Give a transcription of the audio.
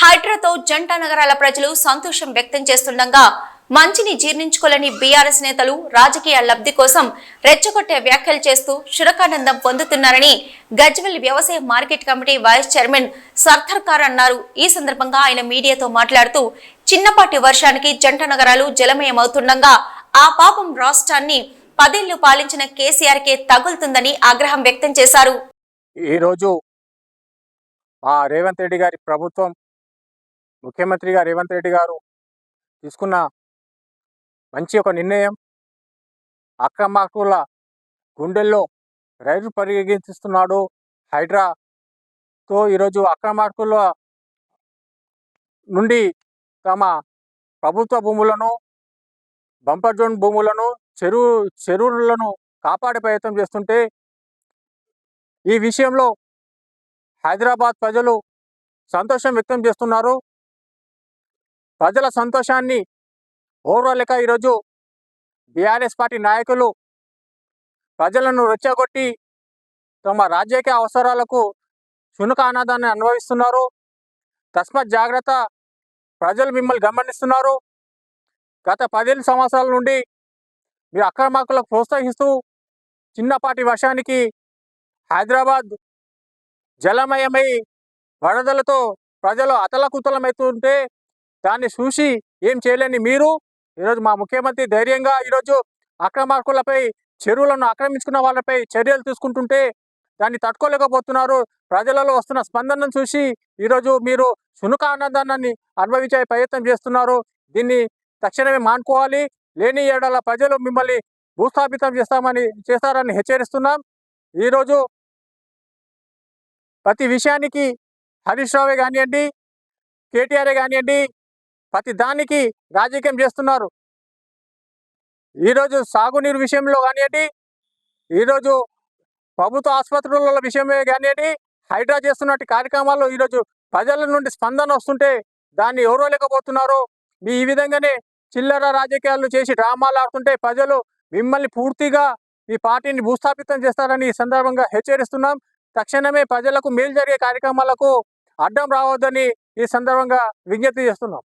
హైడ్రాతో జంట నగరాల ప్రజలు సంతోషం వ్యక్తం చేస్తుండగా మంచిని జీర్ణించుకోలేని బీఆర్ఎస్ నేతలు రాజకీయ లబ్ధి కోసం రెచ్చగొట్టే వ్యాఖ్యలు చేస్తూ శురకానందం పొందుతున్నారని గజ్వెల్ వ్యవసాయ మార్కెట్ కమిటీ వైస్ చైర్మన్ సర్థర్ కార్ అన్నారు. ఈ సందర్భంగా ఆయన మీడియాతో మాట్లాడుతూ చిన్నపాటి వర్షానికి జంట నగరాలు జలమయమవుతుండగా ఆ పాపం రాష్ట్రాన్ని పదేళ్ళు పాలించిన కేసీఆర్కే తగులుతుందని ఆగ్రహం వ్యక్తం చేశారు. ఈరోజు మా రేవంత్ రెడ్డి గారి ప్రభుత్వం ముఖ్యమంత్రిగా రేవంత్ రెడ్డి గారు తీసుకున్న మంచి ఒక నిర్ణయం అక్రమార్కుల గుండెల్లో రైలు పరిగెత్తిస్తున్నాడు హైడ్రాతో ఈరోజు అక్రమార్కుల నుండి తమ ప్రభుత్వ భూములను బంపర్ జోన్ భూములను చెరువు చెరువులను కాపాడే ప్రయత్నం చేస్తుంటే ఈ విషయంలో హైదరాబాద్ ప్రజలు సంతోషం వ్యక్తం చేస్తున్నారు. ప్రజల సంతోషాన్ని ఓర్వలేక ఈరోజు బీఆర్ఎస్ పార్టీ నాయకులు ప్రజలను రెచ్చగొట్టి తమ రాజకీయ అవసరాలకు శునక అనాదాన్ని అనుభవిస్తున్నారు. తస్మాత్ జాగ్రత్త ప్రజలు మిమ్మల్ని గమనిస్తున్నారు. గత పదిహేను సంవత్సరాల నుండి మీరు అక్రమార్కులకు ప్రోత్సహిస్తూ చిన్నపాటి వర్షానికి హైదరాబాద్ జలమయమై వరదలతో ప్రజలు అతలకుతలమవుతుంటే దాన్ని చూసి ఏం చేయలేని మీరు? ఈరోజు మా ముఖ్యమంత్రి ధైర్యంగా ఈరోజు అక్రమార్కులపై చెరువులను ఆక్రమించుకున్న వాళ్ళపై చర్యలు తీసుకుంటుంటే దాన్ని తట్టుకోలేకపోతున్నారు. ప్రజలలో వస్తున్న స్పందనను చూసి ఈరోజు మీరు సునుక ఆనందాన్ని అనుభవించే ప్రయత్నం చేస్తున్నారు. దీన్ని తక్షణమే మానుకోవాలి. లేని ఏడాల ప్రజలు మిమ్మల్ని భూస్థాపితం చేస్తామని చేస్తారని హెచ్చరిస్తున్నాం. ఈరోజు ప్రతి విషయానికి హరీష్ రావే కానివ్వండి కేటీఆర్ కానివ్వండి ప్రతి దానికి రాజకీయం చేస్తున్నారు. ఈరోజు సాగునీరు విషయంలో కానివ్వండి ఈరోజు ప్రభుత్వ ఆసుపత్రుల విషయమే కానివ్వండి హైడ్రా చేస్తున్నట్టు కార్యక్రమాలు ఈరోజు ప్రజల నుండి స్పందన వస్తుంటే దాన్ని ఎవరో లేకపోతున్నారు మీ ఈ విధంగానే చిల్లర రాజకీయాలు చేసి డ్రామాలు ఆడుతుంటే ప్రజలు మిమ్మల్ని పూర్తిగా మీ పార్టీని భూస్థాపితం చేస్తారని ఈ సందర్భంగా హెచ్చరిస్తున్నాం. తక్షణమే ప్రజలకు మేలు జరిగే కార్యక్రమాలకు అడ్డం రావద్దని ఈ సందర్భంగా విజ్ఞప్తి చేస్తున్నాం.